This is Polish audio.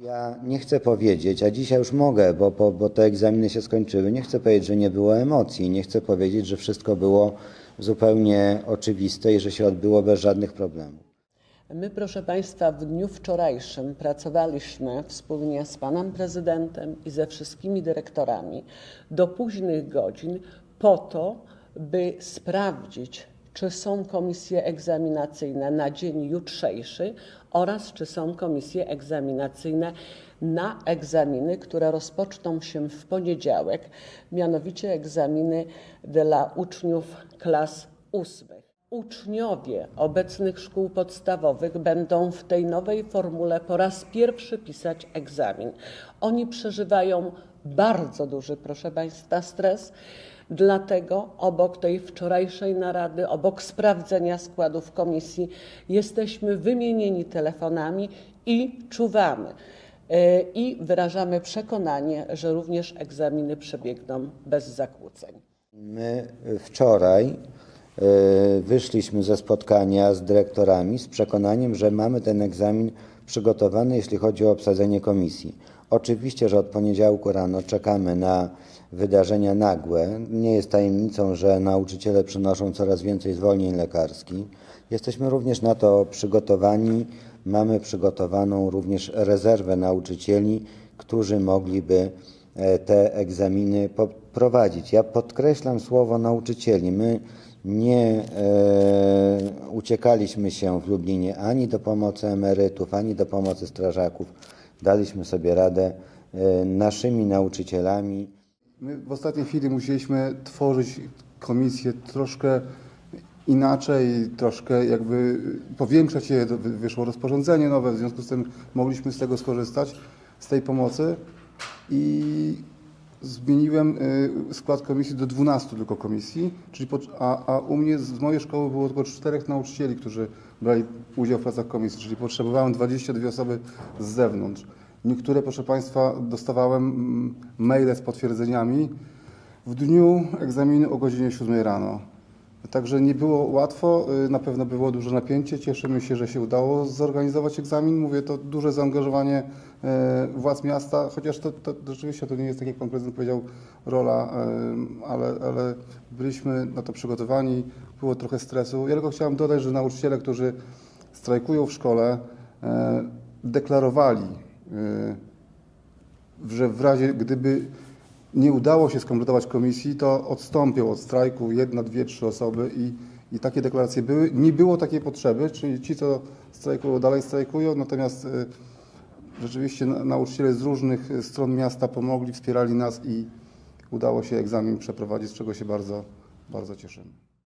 Ja nie chcę powiedzieć, a dzisiaj już mogę, bo, bo, bo te egzaminy się skończyły. Nie chcę powiedzieć, że nie było emocji. Nie chcę powiedzieć, że wszystko było zupełnie oczywiste i że się odbyło bez żadnych problemów. My, proszę Państwa, w dniu wczorajszym pracowaliśmy wspólnie z Panem Prezydentem i ze wszystkimi dyrektorami do późnych godzin po to, by sprawdzić, czy są komisje egzaminacyjne na dzień jutrzejszy oraz czy są komisje egzaminacyjne na egzaminy, które rozpoczną się w poniedziałek, mianowicie egzaminy dla uczniów klas ósmych. Uczniowie obecnych szkół podstawowych będą w tej nowej formule po raz pierwszy pisać egzamin. Oni przeżywają bardzo duży, proszę Państwa, stres. Dlatego obok tej wczorajszej narady, obok sprawdzenia składów komisji, jesteśmy wymienieni telefonami i czuwamy. E, I wyrażamy przekonanie, że również egzaminy przebiegną bez zakłóceń. My wczoraj wyszliśmy ze spotkania z dyrektorami z przekonaniem, że mamy ten egzamin przygotowany, jeśli chodzi o obsadzenie komisji. Oczywiście, że od poniedziałku rano czekamy na wydarzenia nagłe. Nie jest tajemnicą, że nauczyciele przynoszą coraz więcej zwolnień lekarskich. Jesteśmy również na to przygotowani. Mamy przygotowaną również rezerwę nauczycieli, którzy mogliby e, te egzaminy poprowadzić. Ja podkreślam słowo nauczycieli. My nie e, uciekaliśmy się w Lublinie ani do pomocy emerytów, ani do pomocy strażaków. Daliśmy sobie radę e, naszymi nauczycielami. My w ostatniej chwili musieliśmy tworzyć komisję troszkę inaczej, troszkę jakby powiększać je. Wyszło rozporządzenie nowe, w związku z tym mogliśmy z tego skorzystać, z tej pomocy i zmieniłem y, skład komisji do 12 tylko komisji, czyli po, a, a u mnie z mojej szkoły było tylko czterech nauczycieli, którzy brali udział w pracach komisji, czyli potrzebowałem 22 osoby z zewnątrz. Niektóre, proszę Państwa, dostawałem mm, maile z potwierdzeniami w dniu egzaminu o godzinie 7 rano. Także nie było łatwo, y, na pewno było duże napięcie. Cieszymy się, że się udało zorganizować egzamin. Mówię, to duże zaangażowanie e, władz miasta, chociaż to, to rzeczywiście to nie jest, tak jak Pan Prezydent powiedział, rola, e, ale, ale byliśmy na to przygotowani, było trochę stresu. Ja tylko chciałem dodać, że nauczyciele, którzy strajkują w szkole, deklarowali, że w razie gdyby nie udało się skompletować komisji, to odstąpią od strajku jedna, dwie, trzy osoby i, i takie deklaracje były. Nie było takiej potrzeby, czyli ci, co strajkują, dalej strajkują, natomiast e, rzeczywiście na- nauczyciele z różnych e, stron miasta pomogli, wspierali nas i udało się egzamin przeprowadzić, z czego się bardzo, bardzo cieszymy.